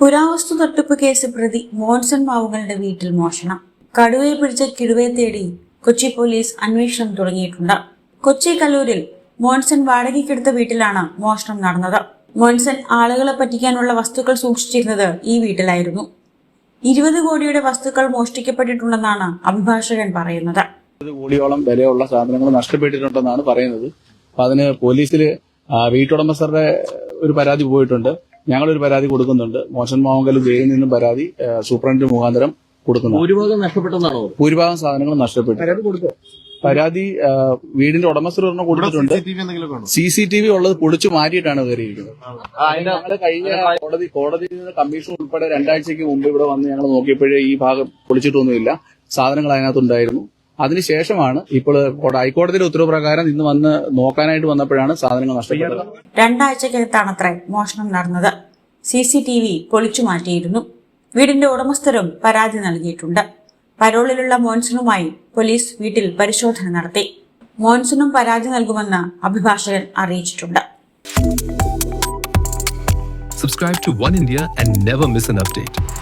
പുരാവസ്തു തട്ടിപ്പ് കേസ് പ്രതി മോൻസൺ മാവുകളുടെ വീട്ടിൽ മോഷണം. കടുവയെ പിടിച്ച കിടുവയെ തേടി കൊച്ചി പോലീസ് അന്വേഷണം തുടങ്ങിയിട്ടുണ്ട്. കൊച്ചി കല്ലൂരിൽ മോൻസൺ വാടകയ്ക്കെടുത്ത വീട്ടിലാണ് മോഷണം നടന്നത്. മോൻസൺ ആളുകളെ പറ്റിക്കാനുള്ള വസ്തുക്കൾ സൂക്ഷിച്ചിരുന്നത് ഈ വീട്ടിലായിരുന്നു. ഇരുപത് കോടിയുടെ വസ്തുക്കൾ മോഷ്ടിക്കപ്പെട്ടിട്ടുണ്ടെന്നാണ് അഭിഭാഷകൻ പറയുന്നത്. കോടിയോളം വിലയുള്ള സാധനങ്ങൾ നഷ്ടപ്പെട്ടിട്ടുണ്ടെന്നാണ് പറയുന്നത്. അതിന് പോലീസിൽ വീട്ടുടമസ്ഥരുടെ ഒരു പരാതി പോയിട്ടുണ്ട്. ഞങ്ങളൊരു പരാതി കൊടുക്കുന്നുണ്ട്. മോശൻ മാവങ്കൽ ജയിലിൽ നിന്നും പരാതി സൂപ്രണ്ട് മുഖാന്തരം കൊടുക്കുന്നു ഭൂരിഭാഗം നഷ്ടപ്പെട്ടെന്നാണോ? ഭൂരിഭാഗം സാധനങ്ങൾ നഷ്ടപ്പെട്ടു. പരാതി ആ, വീടിന്റെ ഉടമസ്ഥർ ഒരെണ്ണം കൊടുത്തിട്ടുണ്ട്. സി സി ടി വി ഉള്ളത് പൊളിച്ചു മാറ്റിയിട്ടാണ് കയറിയിരിക്കുന്നത്. കഴിഞ്ഞ കോടതി കോടതിയിൽ നിന്ന് കമ്മീഷൻ ഉൾപ്പെടെ രണ്ടാഴ്ചയ്ക്ക് മുമ്പ് ഇവിടെ വന്ന് ഞങ്ങൾ നോക്കിയപ്പോഴേ ഈ ഭാഗം പൊളിച്ചിട്ടൊന്നുമില്ല. സാധനങ്ങൾ അതിനകത്തുണ്ടായിരുന്നു. അതിനുശേഷമാണ് ഇപ്പോൾ കോട- ഹൈക്കോടതിയുടെ ഉത്തരവ് പ്രകാരം ഇന്ന് വന്ന് നോക്കാനായിട്ട് വന്നപ്പോഴാണ് സാധനങ്ങൾ നഷ്ടപ്പെട്ടത്. രണ്ടാഴ്ചക്കകത്താണത്രേ മോഷണം നടന്നത്. സി സി ടി വി പൊളിച്ചു മാറ്റിയിരുന്നു. വീടിന്റെ ഉടമസ്ഥരും പരാതി നൽകിയിട്ടുണ്ട്. പരോളിലുള്ള മോൻസണുമായി പോലീസ് വീട്ടിൽ പരിശോധന നടത്തി. മോൻസണും പരാതി നൽകുമെന്ന് അഭിഭാഷകൻ അറിയിച്ചിട്ടുണ്ട്. Subscribe to One India and never miss an update.